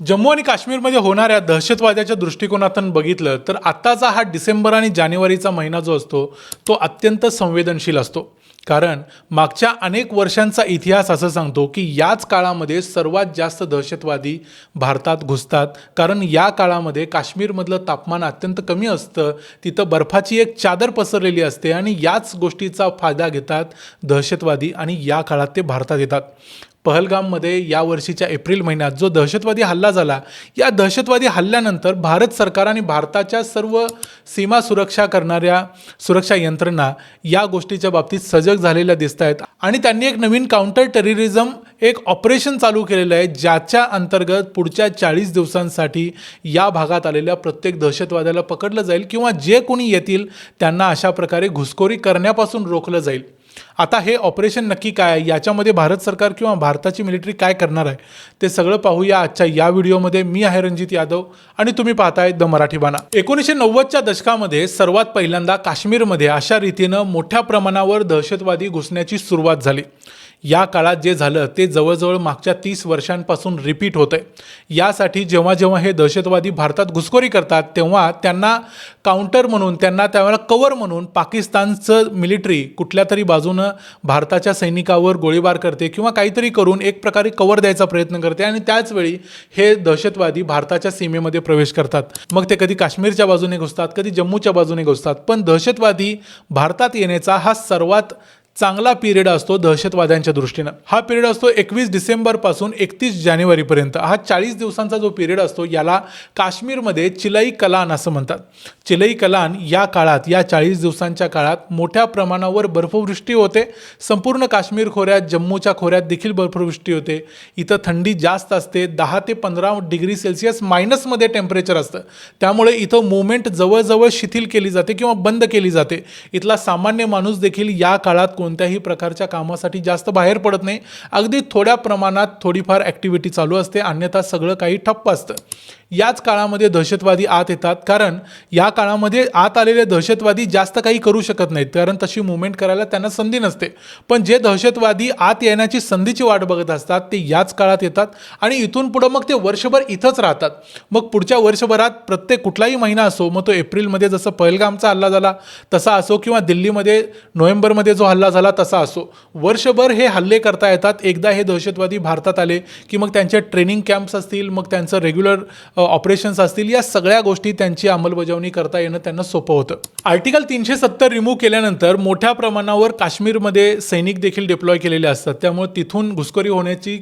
जम्मू आणि काश्मीरमध्ये होणाऱ्या दहशतवाद्याच्या दृष्टिकोनातून बघितलं तर आत्ताचा हा डिसेंबर आणि जानेवारीचा महिना जो असतो तो अत्यंत संवेदनशील असतो. कारण मागच्या अनेक वर्षांचा इतिहास असं सांगतो की याच काळामध्ये सर्वात जास्त दहशतवादी भारतात घुसतात. कारण या काळामध्ये काश्मीरमधलं तापमान अत्यंत कमी असतं तिथं बर्फाची एक चादर पसरलेली असते आणि याच गोष्टीचा फायदा घेतात दहशतवादी आणि या काळात ते भारतात येतात. पहलगाममध्ये या वर्षीच्या एप्रिल महिन्यात जो दहशतवादी हल्ला झाला या दहशतवादी हल्ल्यानंतर भारत सरकार आणि भारताच्या सर्व सीमा सुरक्षा करणाऱ्या सुरक्षा यंत्रणा या गोष्टीच्या बाबतीत सजग झालेल्या दिसत आहेत. आणि त्यांनी एक नवीन काउंटर टेररिझम एक ऑपरेशन चालू केलेलं आहे ज्याच्या अंतर्गत पुढच्या चाळीस दिवसांसाठी या भागात आलेल्या प्रत्येक दहशतवाद्याला पकडलं जाईल किंवा जे कोणी येतील त्यांना अशा प्रकारे घुसखोरी करण्यापासून रोखलं जाईल. आता हे ऑपरेशन नक्की काय? आहे याच्यामध्ये भारत सरकार किंवा भारताची मिलिटरी काय करणार आहे? ते सगळं पाहूया आजच्या या व्हिडिओमध्ये. मी आहे रणजित यादव आणि तुम्ही पाहताय द मराठी बाणा. एकोणीसशे नव्वदच्या दशकामध्ये सर्वात पहिल्यांदा काश्मीरमध्ये अशा रीतीनं मोठ्या प्रमाणावर दहशतवादी घुसण्याची सुरुवात झाली. या काळात जे झालं ते जवळजवळ मागच्या तीस वर्षांपासून रिपीट होतं आहे यासाठी जेव्हा जेव्हा हे दहशतवादी भारतात घुसखोरी करतात तेव्हा त्यांना काउंटर म्हणून त्यांना त्यावेळेला कवर म्हणून पाकिस्तानचं मिलिटरी कुठल्या तरी बाजूनं भारताच्या सैनिकावर गोळीबार करते किंवा काहीतरी करून एक प्रकारे कवर द्यायचा प्रयत्न करते आणि त्याचवेळी हे दहशतवादी भारताच्या सीमेमध्ये प्रवेश करतात. मग ते कधी काश्मीरच्या बाजूने घुसतात कधी जम्मूच्या बाजूने घुसतात. पण दहशतवादी भारतात येण्याचा हा सर्वात चांगला पिरियड असतो दहशतवाद्यांच्या दृष्टीनं. हा पिरियड असतो एकवीस डिसेंबरपासून एकतीस जानेवारीपर्यंत. हा चाळीस दिवसांचा जो पिरियड असतो याला काश्मीरमध्ये चिलई कलान असं म्हणतात. चिलई कलान या काळात या चाळीस दिवसांच्या काळात मोठ्या प्रमाणावर बर्फवृष्टी होते. संपूर्ण काश्मीर खोऱ्यात जम्मूच्या खोऱ्यात देखील बर्फवृष्टी होते. इथं थंडी जास्त असते दहा ते पंधरा डिग्री सेल्सिअस मायनसमध्ये टेम्परेचर असतं. त्यामुळे इथं मुवमेंट जवळजवळ शिथिल केली जाते किंवा बंद केली जाते. इथला सामान्य माणूस देखील या काळात कोणत्याही प्रकारच्या कामासाठी जास्त बाहेर पडत नाही. अगदी थोड्या प्रमाणात थोडीफार ॲक्टिव्हिटी चालू असते. अन्यथा सगळं काही ठप्प असतं. याच काळामध्ये दहशतवादी आत येतात. कारण या काळामध्ये आत आलेले दहशतवादी जास्त काही करू शकत नाहीत. कारण तशी मुवमेंट करायला त्यांना संधी नसते. पण जे दहशतवादी आत येण्याची संधीची वाट बघत असतात ते याच काळात येतात आणि इथून पुढं मग ते वर्षभर इथंच राहतात. मग पुढच्या वर्षभरात प्रत्येक कुठलाही महिना असो मग तो एप्रिलमध्ये जसं पहलगामचा हल्ला झाला तसा असो किंवा दिल्लीमध्ये नोव्हेंबरमध्ये जो हल्ला झाला तसा असो. वर्षभर हे हल्ले करता येतात. एकदा हे दहशतवादी भारतात आले की मग त्यांचे ट्रेनिंग कॅम्प्स असतील मग त्यांचं रेग्युलर ऑपरेशन्स असतील या सगळ्या गोष्टी त्यांची अंमलबजावणी करता येणं त्यांना सोपं होतं. आर्टिकल तीनशे सत्तर रिमूव्ह केल्यानंतर मोठ्या प्रमाणावर काश्मीरमध्ये सैनिक देखील डिप्लॉय केलेले असतात. त्यामुळे तिथून घुसखोरी होण्याची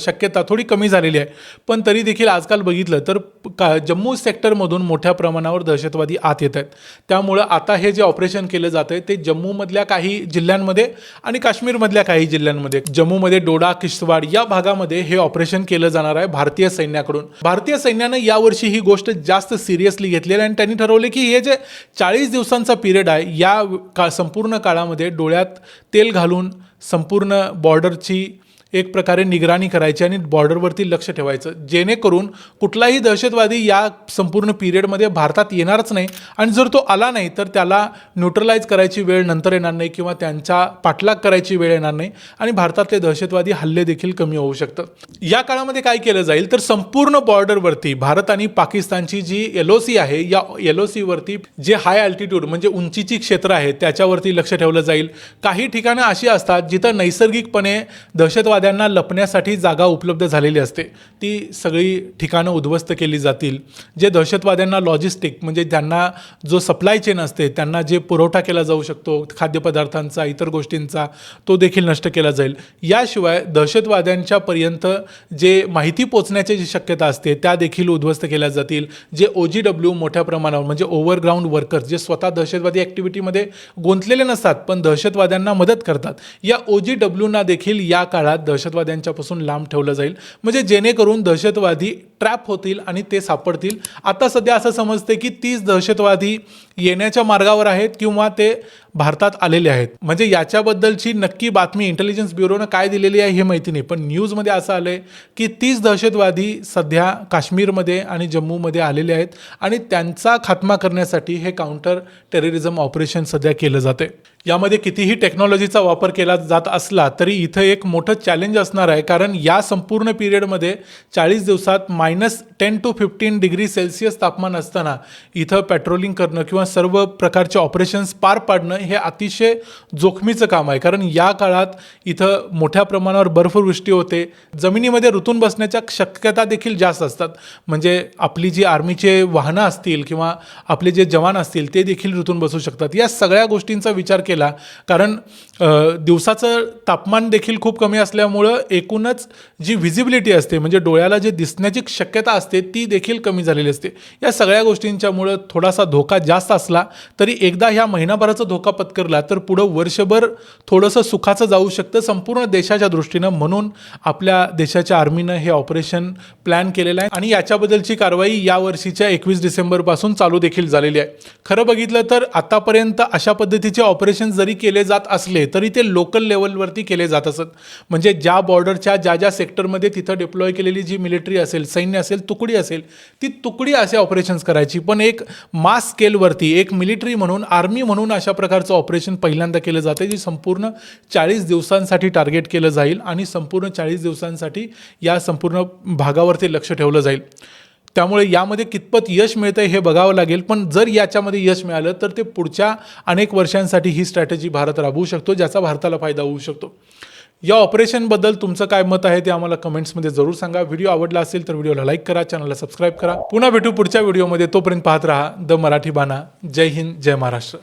शक्यता थोडी कमी झालेली आहे. पण तरी देखील आजकाल बघितलं तर का जम्मू सेक्टरमधून मोठ्या प्रमाणावर दहशतवादी आत येत आहेत. त्यामुळं आता हे जे ऑपरेशन केलं जातं ते जम्मूमधल्या काही जिल्ह्यांमध्ये आणि काश्मीरमधल्या काही जिल्ह्यांमध्ये. जम्मूमध्ये डोडा किश्तवाड या भागामध्ये हे ऑपरेशन केलं जाणार आहे भारतीय सैन्याकडून. भारतीय सैन्यानं यावर्षी ही गोष्ट जास्त सिरियसली घेतलेली आहे. आणि त्यांनी ठरवले की हे जे चाळीस दिवसांचा पिरियड आहे या का संपूर्ण काळामध्ये डोळ्यात तेल घालून संपूर्ण बॉर्डरची एक प्रकारे निगराणी करायची आणि बॉर्डरवरती लक्ष ठेवायचं. जेणेकरून कुठलाही दहशतवादी या संपूर्ण पिरियडमध्ये भारतात येणारच नाही आणि जर तो आला नाही तर त्याला न्यूट्रलाइज करायची वेळ नंतर येणार नाही किंवा त्यांचा पाठलाग करायची वेळ येणार नाही आणि भारतातले दहशतवादी हल्ले देखील कमी होऊ शकतं या काळामध्ये काय केलं जाईल? तर संपूर्ण बॉर्डरवरती भारत आणि पाकिस्तानची जी एल ओ सी आहे या एल ओ सीवरती जे हाय अल्टिट्यूड म्हणजे उंचीची क्षेत्र आहेत त्याच्यावरती लक्ष ठेवलं जाईल. काही ठिकाणं अशी असतात जिथं नैसर्गिकपणे दहशतवाद्यांना लपण्यासाठी जागा उपलब्ध झालेली असते. ती सगळी ठिकाणं उद्ध्वस्त केली जातील. जे दहशतवाद्यांना लॉजिस्टिक म्हणजे त्यांना जो सप्लाय चेन असते त्यांना जे पुरवठा केला जाऊ शकतो खाद्यपदार्थांचा इतर गोष्टींचा तो देखील नष्ट केला जाईल. याशिवाय दहशतवाद्यांच्यापर्यंत जे माहिती पोचण्याची जी शक्यता असते त्या देखील उद्ध्वस्त केल्या जातील. जे ओ जी डब्ल्यू मोठ्या प्रमाणावर म्हणजे ओव्हरग्राऊंड वर्कर्स जे स्वतः दहशतवादी ॲक्टिव्हिटीमध्ये गुंतलेले नसतात पण दहशतवाद्यांना मदत करतात. या ओ जी डब्ल्यूना देखील या काळात दहशतवाद्यांच्यापासून लांब ठेवलं जाईल. म्हणजे जेणेकरून दहशतवादी ट्रॅप होतील आणि ते सापडतील. आता सध्या असं समजते की तीस दहशतवादी येण्याच्या मार्गावर आहेत किंवा ते भारतात आलेले आहेत. म्हणजे याच्याबद्दलची नक्की बातमी इंटेलिजन्स ब्युरोनं काय दिलेली आहे हे माहिती नाही. पण न्यूजमध्ये असं आलं आहे की तीस दहशतवादी सध्या काश्मीरमध्ये आणि जम्मूमध्ये आलेले आहेत आणि त्यांचा खात्मा करण्यासाठी हे काउंटर टेररिझम ऑपरेशन सध्या केलं जाते यामध्ये कितीही टेक्नॉलॉजीचा वापर केला जात असला तरी इथं एक मोठं चॅलेंज असणार आहे. कारण या संपूर्ण पिरियडमध्ये चाळीस दिवसात minus ten two fifteen degree Celsius तापमान असताना इथं पेट्रोलिंग करणं किंवा सर्व प्रकारचे ऑपरेशन्स पार पाडणं हे अतिशय जोखमीचं काम आहे. कारण या काळात इथं मोठ्या प्रमाणावर बर्फवृष्टी होते. जमिनीमध्ये ऋतून बसण्याच्या शक्यता देखील जास्त असतात. म्हणजे आपली जी आर्मीचे वाहनं असतील किंवा आपले जे जवान असतील ते देखील ऋतून बसू शकतात. या सगळ्या गोष्टींचा विचार केला कारण दिवसाचं तापमान देखील खूप कमी असल्यामुळं एकूणच जी व्हिजिबिलिटी असते म्हणजे डोळ्याला जे दिसण्याची शक्यता असते ती देखील कमी झालेली असते. या सगळ्या गोष्टींच्यामुळं थोडासा धोका जास्त असला तरी एकदा ह्या महिनाभराचा धोका पत्करला तर पुढं वर्षभर थोडंसं सुखाचं जाऊ शकतं संपूर्ण देशाच्या दृष्टीनं. म्हणून आपल्या देशाच्या आर्मीनं हे ऑपरेशन प्लॅन केलेलं आहे आणि याच्याबद्दलची कारवाई या वर्षीच्या एकवीस डिसेंबरपासून चालू देखील झालेली आहे. खरं बघितलं तर आतापर्यंत अशा पद्धतीचे ऑपरेशन ऑपरेशन जरी केले जात असले तरी ते लोकल लेवलवरती केले जात असत. म्हणजे ज्या बॉर्डरच्या ज्या ज्या सेक्टरमध्ये तिथं डिप्लॉय केलेली जी मिलिटरी असेल सैन्य असेल तुकडी असेल ती तुकडी असे ऑपरेशन्स करायची. पण एक मास स्केलवरती एक मिलिटरी म्हणून आर्मी म्हणून अशा प्रकारचं ऑपरेशन पहिल्यांदा केलं जातं जी संपूर्ण चाळीस दिवसांसाठी टार्गेट केलं जाईल आणि संपूर्ण चाळीस दिवसांसाठी या संपूर्ण भागावरती लक्ष ठेवलं जाईल. त्यामुळे यामध्ये कितपत यश मिळतं हे बघावं लागेल. पण जर याच्यामध्ये यश मिळालं तर ते पुढच्या अनेक वर्षांसाठी ही स्ट्रॅटेजी भारत राबवू शकतो ज्याचा भारताला फायदा होऊ शकतो. या ऑपरेशनबद्दल तुमचं काय मत आहे ते आम्हाला कमेंट्समध्ये जरूर सांगा. व्हिडिओ आवडला असेल तर व्हिडिओला लाईक करा चॅनलला सबस्क्राईब करा. पुन्हा भेटू पुढच्या व्हिडिओमध्ये तोपर्यंत पाहत राहा द मराठी बाणा. जय हिंद जय महाराष्ट्र.